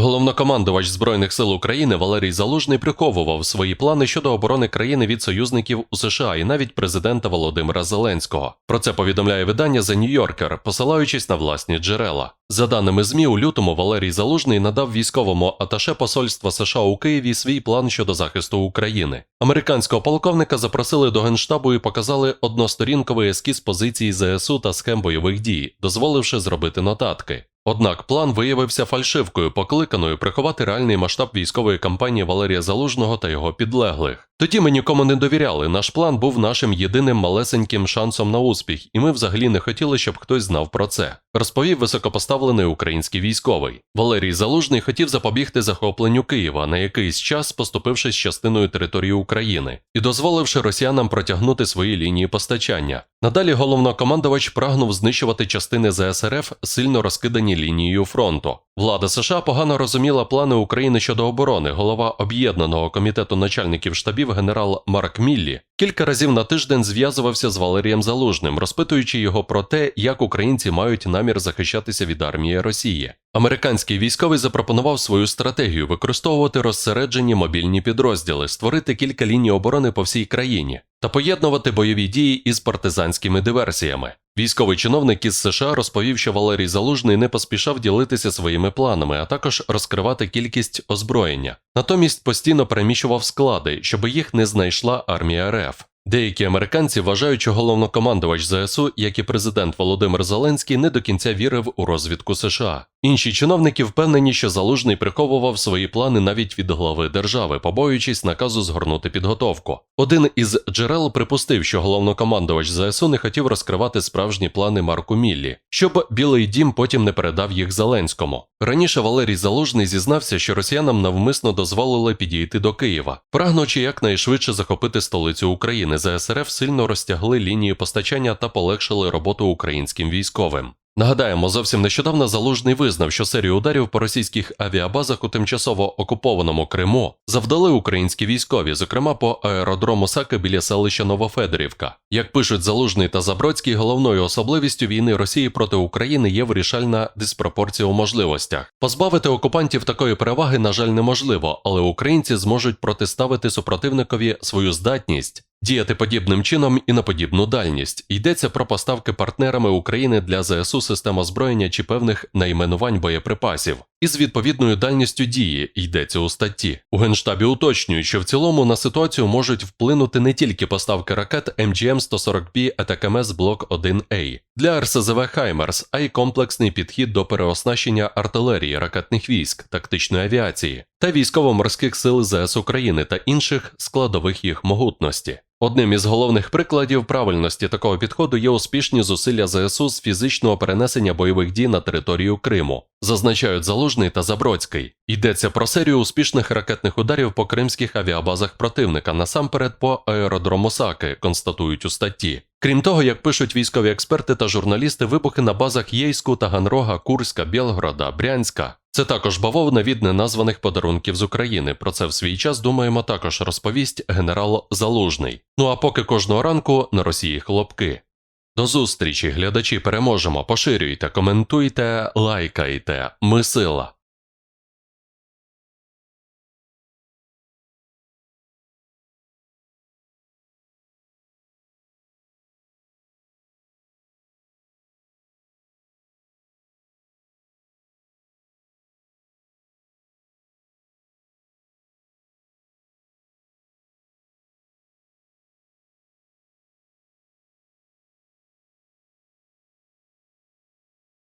Головнокомандувач Збройних сил України Валерій Залужний приховував свої плани щодо оборони країни від союзників у США і навіть президента Володимира Зеленського. Про це повідомляє видання The New Yorker, посилаючись на власні джерела. За даними ЗМІ, у лютому Валерій Залужний надав військовому аташе посольства США у Києві свій план щодо захисту України. Американського полковника запросили до генштабу і показали односторінковий ескіз позиції ЗСУ та схем бойових дій, дозволивши зробити нотатки. Однак план виявився фальшивкою, покликаною приховати реальний масштаб військової кампанії Валерія Залужного та його підлеглих. Тоді ми нікому не довіряли. Наш план був нашим єдиним малесеньким шансом на успіх, і ми взагалі не хотіли, щоб хтось знав про це. Розповів високопоставлений український військовий. Валерій Залужний хотів запобігти захопленню Києва на якийсь час, поступившись частиною території України і дозволивши росіянам протягнути свої лінії постачання. Надалі головнокомандувач прагнув знищувати частини ЗСРФ, сильно розкидані лінією фронту. Влада США погано розуміла плани України щодо оборони. Голова об'єднаного комітету начальників штабів генерал Марк Міллі кілька разів на тиждень зв'язувався з Валерієм Залужним, розпитуючи його про те, як українці мають намір захищатися від армії Росії. Американський військовий запропонував свою стратегію використовувати розсереджені мобільні підрозділи, створити кілька ліній оборони по всій країні та поєднувати бойові дії із партизанськими диверсіями. Військовий чиновник із США розповів, що Валерій Залужний не поспішав ділитися своїми планами, а також розкривати кількість озброєння. Натомість постійно переміщував склади, щоб їх не знайшла армія РФ. Деякі американці вважають, що головнокомандувач ЗСУ, як і президент Володимир Зеленський, не до кінця вірив у розвідку США. Інші чиновники впевнені, що Залужний приховував свої плани навіть від глави держави, побоюючись наказу згорнути підготовку. Один із джерел припустив, що головнокомандувач ЗСУ не хотів розкривати справжні плани Марку Міллі, щоб Білий Дім потім не передав їх Зеленському. Раніше Валерій Залужний зізнався, що росіянам навмисно дозволили підійти до Києва, прагнучи якнайшвидше захопити столицю України. ЗСРФ сильно розтягли лінії постачання та полегшили роботу українським військовим. Нагадаємо, зовсім нещодавно Залужний визнав, що серію ударів по російських авіабазах у тимчасово окупованому Криму завдали українські військові, зокрема по аеродрому Саки біля селища Новофедорівка. Як пишуть Залужний та Забродський, головною особливістю війни Росії проти України є вирішальна диспропорція у можливостях. Позбавити окупантів такої переваги, на жаль, неможливо, але українці зможуть протиставити супротивникові свою здатність. Діяти подібним чином і на подібну дальність йдеться про поставки партнерами України для ЗСУ систем озброєння чи певних найменувань боєприпасів. Із відповідною дальністю дії йдеться у статті. У генштабі уточнюють, що в цілому на ситуацію можуть вплинути не тільки поставки ракет МГМ 140P АТКМС Блок 1А для РСЗВ Хаймерс, а й комплексний підхід до переоснащення артилерії, ракетних військ, тактичної авіації та військово-морських сил ЗС України та інших складових їх могутності. Одним із головних прикладів правильності такого підходу є успішні зусилля ЗСУ з фізичного перенесення бойових дій на територію Криму, зазначають Залужний та Забродський. Йдеться про серію успішних ракетних ударів по кримських авіабазах противника, насамперед по аеродрому Саки, констатують у статті. Крім того, як пишуть військові експерти та журналісти, вибухи на базах Єйську, Таганрога, Курська, Білгорода, Брянська. Це також бавовна від неназваних подарунків з України. Про це в свій час думаємо також розповість генерал Залужний. Ну а поки кожного ранку на Росії хлопки. До зустрічі, глядачі, переможемо. Поширюйте, коментуйте, лайкайте. Ми сила.